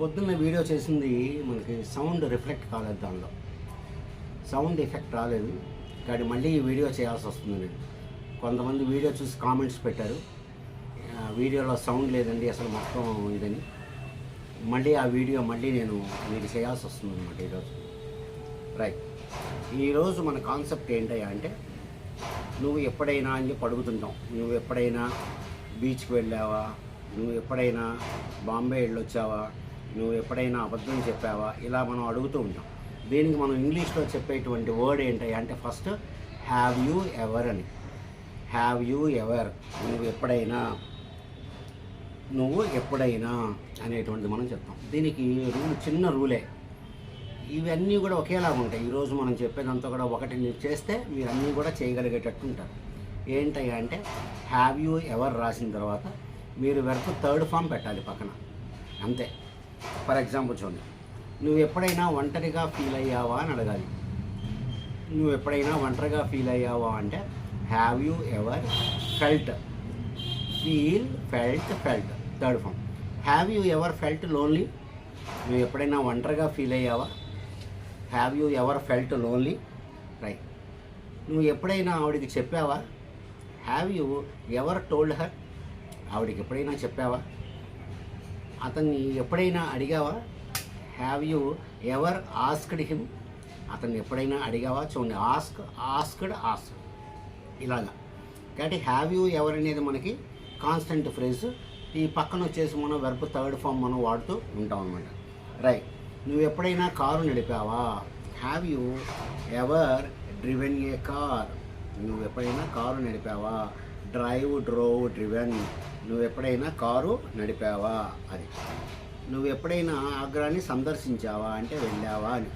పొద్దున్న వీడియో చేసింది మనకి సౌండ్ రిఫ్లెక్ట్ కాలేదు దానిలో. సౌండ్ ఎఫెక్ట్ రాలేదు. కానీ మళ్ళీ వీడియో చేయాల్సి వస్తుంది నేను. కొంతమంది వీడియో చూసి కామెంట్స్ పెట్టారు. ఆ, వీడియోలో సౌండ్ లేదండి అసలు మొత్తం ఇదని. మళ్ళీ ఆ వీడియో మళ్ళీ నేను మీకు చేయాల్సి వస్తుంది అనమాట ఈరోజు. రైట్ ఈరోజు మన కాన్సెప్ట్ ఏంటయ్యా అంటే నువ్వు ఎప్పుడైనా అని చెప్పి అడుగుతుంటాం. నువ్వు ఎప్పుడైనా బీచ్కి వెళ్ళావా? నువ్వు ఎప్పుడైనా బాంబే వెళ్ళొచ్చావా? నువ్వు ఎప్పుడైనా అబద్ధం చెప్పావా? ఇలా మనం అడుగుతూ ఉంటాం. దీనికి మనం ఇంగ్లీష్లో చెప్పేటువంటి వర్డ్ ఏంటి అంటే ఫస్ట్ హ్యావ్ యూ ఎవర్ అని. హ్యావ్ యూ ఎవర్ నువ్వు ఎప్పుడైనా నువ్వు ఎప్పుడైనా అనేటువంటిది మనం చెప్తాం. దీనికి రూల్ చిన్న రూలే. ఇవన్నీ కూడా ఒకేలాగా ఉంటాయి. ఈరోజు మనం చెప్పేదంతా కూడా ఒకటి మీరు చేస్తే మీరు అన్నీ కూడా చేయగలిగేటట్టు ఉంటారు. ఏంటయ్యా అంటే హ్యావ్ యూ ఎవర్ రాసిన తర్వాత మీరు వెరకు థర్డ్ ఫామ్ పెట్టాలి పక్కన. అంతే. ఫర్ ఎగ్జాంపుల్ చూడండి. నువ్వు ఎప్పుడైనా ఒంటరిగా ఫీల్ అయ్యావా అని అడగాలి. నువ్వు ఎప్పుడైనా ఒంటరిగా ఫీల్ అయ్యావా అంటే have you ever felt feel felt felt third form have you ever felt lonely నువ్వు ఎప్పుడైనా ఒంటరిగా ఫీల్ అయ్యావా? Have you ever felt lonely right నువ్వు ఎప్పుడైనా ఆవిడకి చెప్పావా? Have you ever told her ఆవిడకి ఎప్పుడైనా చెప్పావా? అతన్ని ఎప్పుడైనా అడిగావా? Have you ever asked him అతన్ని ఎప్పుడైనా అడిగావా? చూడండి ఆస్క్ ఆస్క్డ్ ఆస్క్ ఇలాగా. కాబట్టి హ్యావ్ యూ ఎవర్ అనేది మనకి కాన్స్టెంట్ ఫ్రేజ్ ఈ పక్కన వచ్చేసి మనం వెర్బ్ థర్డ్ ఫామ్ మనం వాడుతూ ఉంటాం అనమాట రైట్ నువ్వు ఎప్పుడైనా car నడిపావా? Have you ever driven a car నువ్వు ఎప్పుడైనా కారు నడిపావా? డ్రైవ్ డ్రోవ్ డ్రివెన్ నువ్వు ఎప్పుడైనా కారు నడిపావా? అది. నువ్వు ఎప్పుడైనా ఆగ్రాని సందర్శించావా? అంటే వెళ్ళావా అని.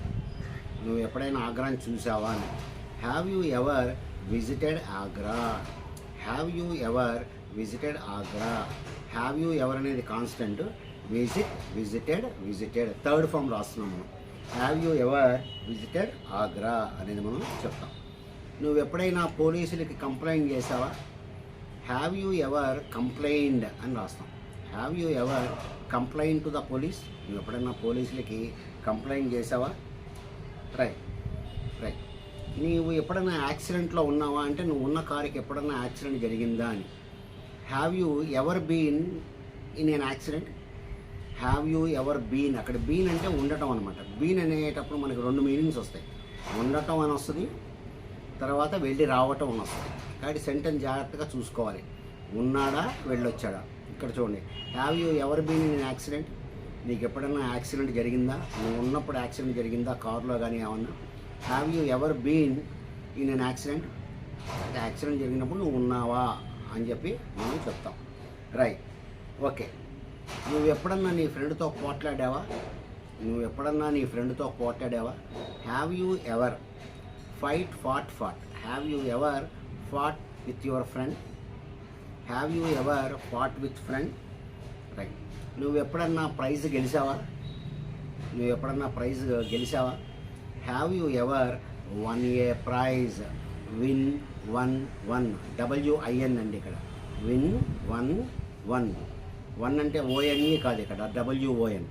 నువ్వు ఎప్పుడైనా ఆగ్రాని చూసావా అని. Have you ever visited Agra have you ever visited Agra have you ever అనేది constant visit visited visited third form రాస్తున్నాం మనం. Have you ever visited Agra అనేది మనం చెప్తాం. నువ్వు ఎప్పుడైనా పోలీసులకి కంప్లైంట్ చేసావా హ్యావ్ యూ ఎవర్ కంప్లైండ్ అని రాస్తాం. Have you ever complaint to the police నువ్వు ఎప్పుడైనా పోలీసులకి కంప్లైంట్ చేసావా? రైట్ రైట్ నీవు ఎప్పుడైనా యాక్సిడెంట్లో ఉన్నావా? అంటే నువ్వు ఉన్న కారుకి ఎప్పుడైనా యాక్సిడెంట్ జరిగిందా అని. Have you ever been in an accident have you ever been అక్కడ బీన్ అంటే ఉండటం అనమాట బీన్ అనేటప్పుడు మనకి రెండు మీనింగ్స్ వస్తాయి. ఉండటం అని వస్తుంది తర్వాత వెళ్ళి రావటం అని వస్తుంది కాబట్టి సెంటెన్స్ జాగ్రత్తగా చూసుకోవాలి. ఉన్నాడా? వెళ్ళొచ్చాడా? ఇక్కడ చూడండి. Have you ever been in accident నీకు ఎప్పుడైనా యాక్సిడెంట్ జరిగిందా? నువ్వు ఉన్నప్పుడు యాక్సిడెంట్ జరిగిందా? కారులో కానీ ఏమన్నా? Have you ever been in an accident accident జరిగినప్పుడు నువ్వు ఉన్నావా? అని చెప్పి మనం చెప్తాం. రైట్ ఓకే నువ్వు ఎప్పుడన్నా నీ ఫ్రెండ్తో పోట్లాడావా? నువ్వు ఎప్పుడన్నా నీ ఫ్రెండ్తో పోట్లాడావా? Have you ever fight fought fought have you ever fought with your friend have you ever fought with friend right నువ్వు ఎప్పుడన్నా ప్రైజ్ గెలిచావా? నువ్వు ఎప్పుడన్నా prize గెలిచావా? Have you ever won a prize win won won W I N అండి ఇక్కడ. Win won one one అంటే O N E కాదు ఇక్కడ. W O N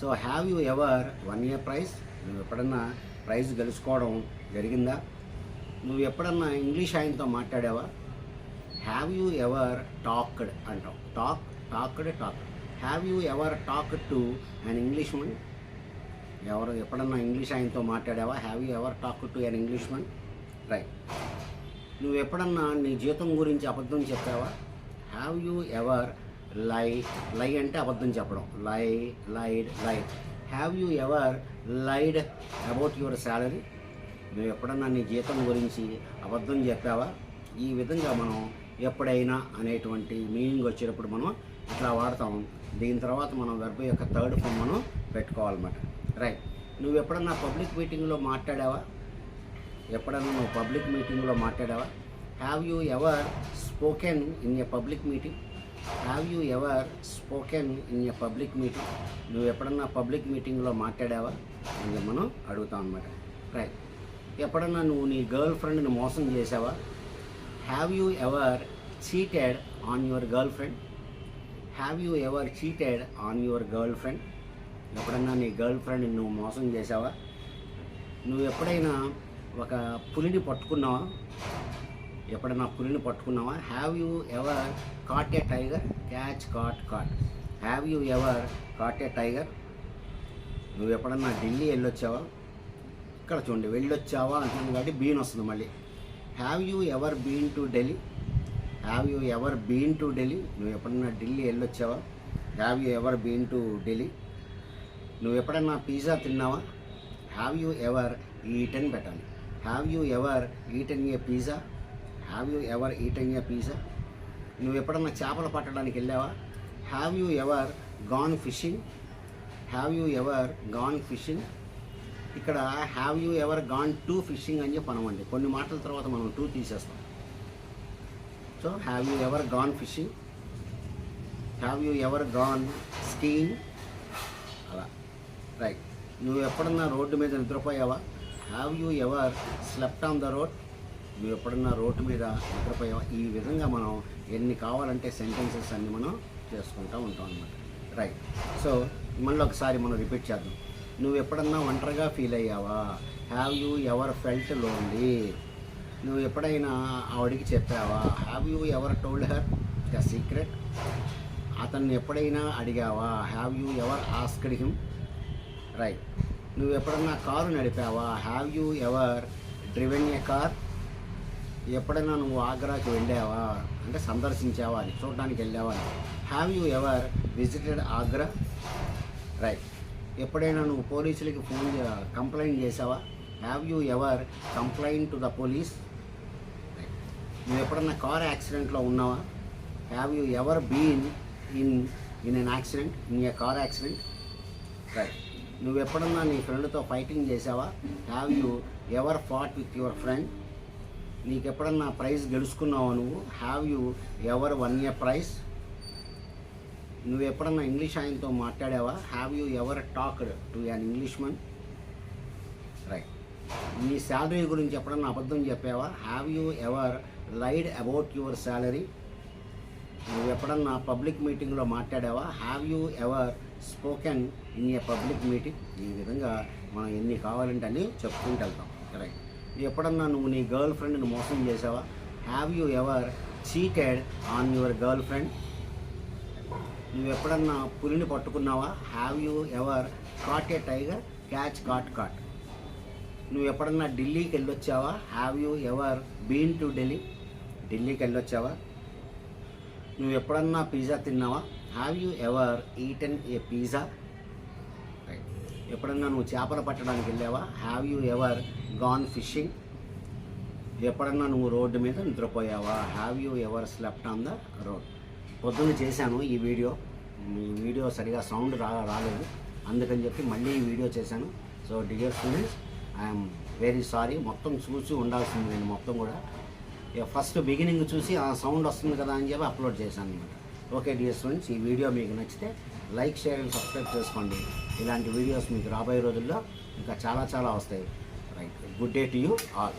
so have you ever won a prize నువ్వు ఎప్పుడన్నా ప్రైజ్ గెలుచుకోవడం జరిగిందా? నువ్వు ఎప్పుడన్నా ఇంగ్లీష్ ఆయనతో మాట్లాడావా? హ్యావ్ యూ ఎవర్ టాక్డ్ అంటాం. Talk talked talk have you ever talk to an English man ఎవరు ఎప్పుడన్నా ఇంగ్లీష్ ఆయనతో మాట్లాడావా? Have you ever talk to an English man right నువ్వు ఎప్పుడన్నా నీ జీతం గురించి అబద్ధం చెప్పావా? హ్యావ్ యూ ఎవర్ లై లై అంటే అబద్ధం చెప్పడం. Lie lied lied have you ever lied about your salary నువ్వు ఎప్పుడన్నా నీ జీతం గురించి అబద్ధం చెప్పావా? ఈ విధంగా మనం ఎప్పుడైనా అనేటువంటి మీనింగ్ వచ్చేటప్పుడు మనం ఇట్లా వాడతాం. దీని తర్వాత మనం వెర్బ్ యొక్క థర్డ్ ఫామ్ మనం పెట్టుకోవాలన్నమాట. రైట్ నువ్వు ఎప్పుడన్నా పబ్లిక్ మీటింగ్లో మాట్లాడావా? ఎప్పుడన్నా నువ్వు పబ్లిక్ మీటింగ్లో మాట్లాడావా? Have you ever spoken in a public meeting have you ever spoken in a public meeting నువ్వు ఎప్పుడన్నా పబ్లిక్ మీటింగ్లో మాట్లాడావా? అని మనం అడుగుతాం అనమాట రైట్ ఎప్పుడన్నా నువ్వు నీ గర్ల్ ఫ్రెండ్ని మోసం చేసావా? Have you ever cheated on your girlfriend have you ever cheated on your girlfriend ఎప్పుడన్నా నీ గర్ల్ ఫ్రెండ్ నువ్వు మోసం చేసావా? నువ్వు ఎప్పుడైనా ఒక పులిని పట్టుకున్నావా? ఎప్పుడైనా పులిని పట్టుకున్నావా? Have you ever caught a tiger catch caught caught have you ever caught a tiger నువ్వు ఎప్పుడన్నా ఢిల్లీ వెళ్ళొచ్చావా? ఇక్కడ చూడండి వెళ్ళొచ్చావా అంటున్నాను కాబట్టి బీన్ వస్తుంది మళ్ళీ. Have you ever been to Delhi have you ever been to Delhi నువ్వు ఎప్పుడన్నా Delhi వెళ్ళొచ్చావా? Have you ever been to Delhi నువ్వు ఎప్పుడన్నా పిజ్జా తిన్నావా? హ్యావ్ యూ ఎవర్ ఈటన్ పెట్టాలి. Have you ever eaten a pizza have you ever eating a pizza నువ్వు ఎప్పుడన్నా చేపలు పట్టడానికి వెళ్ళావా? Have you ever gone fishing have you ever gone fishing ఇక్కడ have you ever gone to fishing అని చెప్పి అనమండి కొన్ని మాటల తర్వాత మనం టూ తీసేస్తాం. So have you ever gone fishing have you ever gone skiing అలా. రైట్ నువ్వు ఎప్పుడన్నా రోడ్డు మీద నిద్రపోయావా? Have you ever slept on the road నువ్వు ఎప్పుడన్నా రోడ్డు మీద నిద్రపోయావా? ఈ విధంగా మనం ఎన్ని కావాలంటే సెంటెన్సెస్ అన్ని మనం చేసుకుంటూ ఉంటాం అనమాట రైట్ సో మళ్ళీ ఒకసారి మనం రిపీట్ చేద్దాం. నువ్వు ఎప్పుడన్నా ఒంటరిగా ఫీల్ అయ్యావా? Have you ever felt lonely నువ్వు ఎప్పుడైనా ఆవిడికి చెప్పావా? Have you ever told her the secret అతన్ని ఎప్పుడైనా అడిగావా? Have you ever asked him right నువ్వు ఎప్పుడన్నా car నడిపావా? Have you ever driven a car ఎప్పుడైనా నువ్వు ఆగ్రాకి వెళ్ళావా? అంటే సందర్శించావా? అని చూడడానికి వెళ్ళావా అని. Have you ever visited Agra right ఎప్పుడైనా నువ్వు పోలీసులకి ఫోన్ కంప్లైంట్ చేసావా have you ever complaint to the police నువ్వు ఎప్పుడన్నా కార్ యాక్సిడెంట్లో ఉన్నావా? Have you ever been in in an accident in a car accident right నువ్వు ఎప్పుడన్నా నీ ఫ్రెండ్తో ఫైటింగ్ చేసావా have you ever fought with your friend నీకు ఎప్పుడన్నా ప్రైజ్ గెలుచుకున్నావా నువ్వు? Have you ever won a prize నువ్వు ఎప్పుడన్నా ఇంగ్లీష్ ఆయనతో మాట్లాడావా? Have you ever talked to an English man right నీ శాలరీ గురించి ఎప్పుడన్నా అబద్ధం చెప్పావా? Have you ever lied about your salary నువ్వు ఎప్పుడన్నా పబ్లిక్ మీటింగ్లో మాట్లాడావా? Have you ever spoken in a public meeting ఈ విధంగా మనం ఎన్ని కావాలంటే అన్నీ చెప్పుకుంటూ వెళ్తాం. రైట్ ఎప్పుడన్నా నువ్వు నీ గర్ల్ ఫ్రెండ్ని మోసం చేసావా have you ever cheated on your girl friend నువ్వు ఎప్పుడన్నా పులిని పట్టుకున్నావా? Have you ever caught a tiger catch caught caught నువ్వు ఎప్పుడన్నా ఢిల్లీకి వెళ్ళొచ్చావా? Have you ever been to Delhi ఢిల్లీకి వెళ్ళొచ్చావా? నువ్వు ఎప్పుడన్నా పిజ్జా తిన్నావా? Have you ever eaten a pizza ఎప్పుడన్నా నువ్వు చేపలు పట్టడానికి వెళ్ళావా? Have you ever gone fishing ఎప్పుడన్నా నువ్వు రోడ్డు మీద నిద్రపోయావా? Have you ever slept on the road పొద్దున్న చేశాను ఈ వీడియో. ఈ వీడియో సరిగా సౌండ్ రా రాలేదు. అందుకని చెప్పి మళ్ళీ ఈ వీడియో చేశాను. So dear students I'm very sorry మొత్తం చూసి ఉండాల్సింది నేను మొత్తం కూడా. ఇక ఫస్ట్ బిగినింగ్ చూసి ఆ సౌండ్ వస్తుంది కదా అని చెప్పి అప్లోడ్ చేశాను అనమాట ఓకే డియర్ స్టూడెంట్స్ ఈ వీడియో మీకు నచ్చితే లైక్ షేర్ అండ్ సబ్స్క్రైబ్ చేసుకోండి. ఇలాంటి వీడియోస్ మీకు రాబోయే రోజుల్లో ఇంకా చాలా చాలా వస్తాయి. Right good day to you all